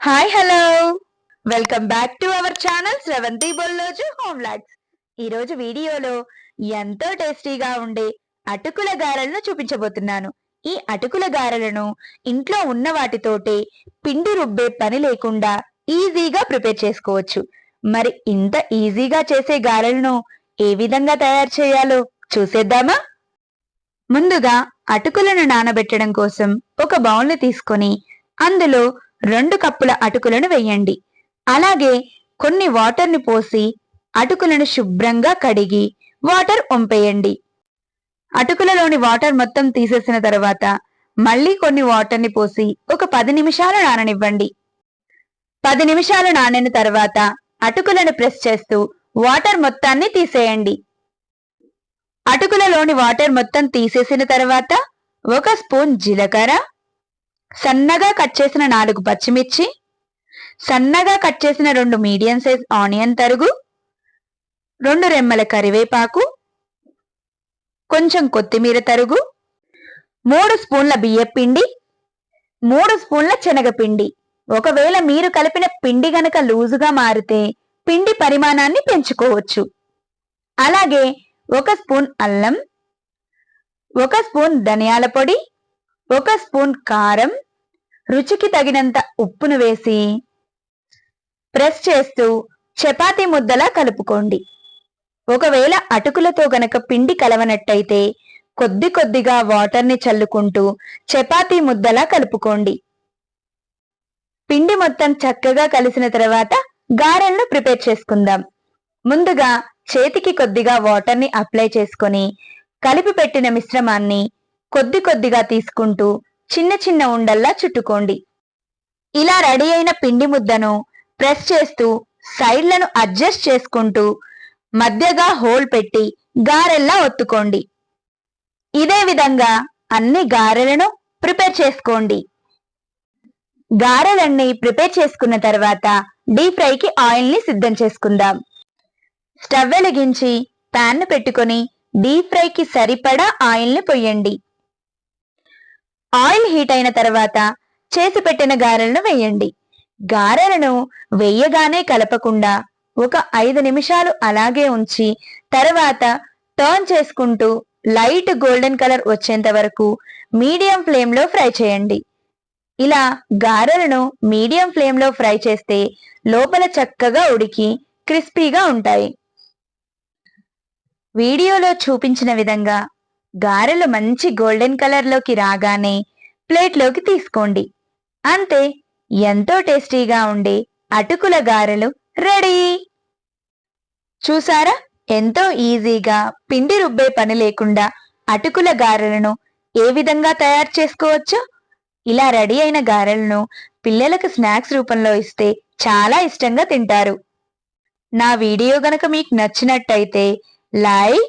Hi hello welcome back to our channel Sravanthi Bolloju home logs ఈరోజు వీడియోలో ఎంతో టేస్టీగా ఉండే అటుకుల గారెలను చూపించబోతున్నాను. ఈ అటుకుల గారెలను ఇంట్లో ఉన్న వాటితోటే పిండి రుబ్బే పని లేకుండా ఈజీగా ప్రిపేర్ చేసుకోవచ్చు. మరి ఇంత ఈజీగా చేసే గారెలను ఏ విధంగా తయారు చేయాలో చూసేద్దామా? ముందుగా అటుకులను నానబెట్టడం కోసం ఒక బౌల్ని తీసుకొని అందులో రెండు కప్పుల అటుకులను వేయండి. అలాగే కొన్ని వాటర్ని పోసి అటుకులను శుభ్రంగా కడిగి వాటర్ వంపేయండి. అటుకులలోని వాటర్ మొత్తం తీసేసిన తర్వాత మళ్ళీ కొన్ని వాటర్ని పోసి ఒక పది నిమిషాలు నాననివ్వండి. పది నిమిషాలు నానిన తర్వాత అటుకులను ప్రెస్ చేస్తూ వాటర్ మొత్తాన్ని తీసేయండి. అటుకులలోని వాటర్ మొత్తం తీసేసిన తర్వాత ఒక స్పూన్ జీలకర్ర సన్నగా కట్ చేసిన నాలుగు పచ్చిమిర్చి సన్నగా కట్ చేసిన రెండు మీడియం సైజ్ ఆనియన్ తరుగు రెండు రెమ్మల కరివేపాకు కొంచెం కొత్తిమీర తరుగు మూడు స్పూన్ల బియ్యపిండి మూడు స్పూన్ల శనగపిండి. ఒకవేళ మీరు కలిపిన పిండి గనక లూజుగా మారితే పిండి పరిమాణాన్ని పెంచుకోవచ్చు. అలాగే ఒక స్పూన్ అల్లం ఒక స్పూన్ ధనియాల పొడి ఒక స్పూన్ కారం రుచికి తగినంత ఉప్పును వేసి ప్రెస్ చేస్తూ చపాతీ ముద్దలా కలుపుకోండి. ఒకవేళ అటుకులతో గనక పిండి కలవనట్టయితే కొద్ది కొద్దిగా వాటర్ని చల్లుకుంటూ చపాతీ ముద్దలా కలుపుకోండి. పిండి మొత్తం చక్కగా కలిసిన తర్వాత గారెలను ప్రిపేర్ చేసుకుందాం. ముందుగా చేతికి కొద్దిగా వాటర్ని అప్లై చేసుకొని కలిపి పెట్టిన మిశ్రమాన్ని కొద్ది కొద్దిగా తీసుకుంటూ చిన్న చిన్న ఉండల్లా చుట్టుకోండి. ఇలా రెడీ అయిన పిండి ముద్దను ప్రెస్ చేస్తూ సైడ్లను అడ్జస్ట్ చేసుకుంటూ మధ్యగా హోల్ పెట్టి గారెల్లా ఒత్తుకోండి. ఇదే విధంగా అన్ని గారెలను ప్రిపేర్ చేసుకోండి. గారెలన్నీ ప్రిపేర్ చేసుకున్న తర్వాత డీప్ ఫ్రైకి ఆయిల్ని సిద్ధం చేసుకుందాం. స్టవ్ వెలిగించి ప్యాన్ను పెట్టుకొని డీప్ ఫ్రైకి సరిపడా ఆయిల్ని పొయ్యండి. ఆయిల్ హీట్ అయిన తర్వాత చేసి పెట్టిన గారెలను వేయండి. గారెలను వేయగానే కలపకుండా ఒక ఐదు నిమిషాలు అలాగే ఉంచి తర్వాత టర్న్ చేసుకుంటూ లైట్ గోల్డెన్ కలర్ వచ్చేంత వరకు మీడియం ఫ్లేమ్లో ఫ్రై చేయండి. ఇలా గారెలను మీడియం ఫ్లేమ్లో ఫ్రై చేస్తే లోపల చక్కగా ఉడికి క్రిస్పీగా ఉంటాయి. వీడియోలో చూపించిన విధంగా గారెలు మంచి గోల్డెన్ కలర్లోకి రాగానే ప్లేట్లోకి తీసుకోండి. అంతే ఎంతో టేస్టీగా ఉండే అటుకుల గారెలు రెడీ. చూసారా? ఎంతో ఈజీగా పిండి రుబ్బే పని లేకుండా అటుకుల గారెలను ఏ విధంగా తయారు చేసుకోవచ్చో? ఇలా రెడీ అయిన గారెలను పిల్లలకు స్నాక్స్ రూపంలో ఇస్తే చాలా ఇష్టంగా తింటారు. నా వీడియో గనక మీకు నచ్చినట్టయితే like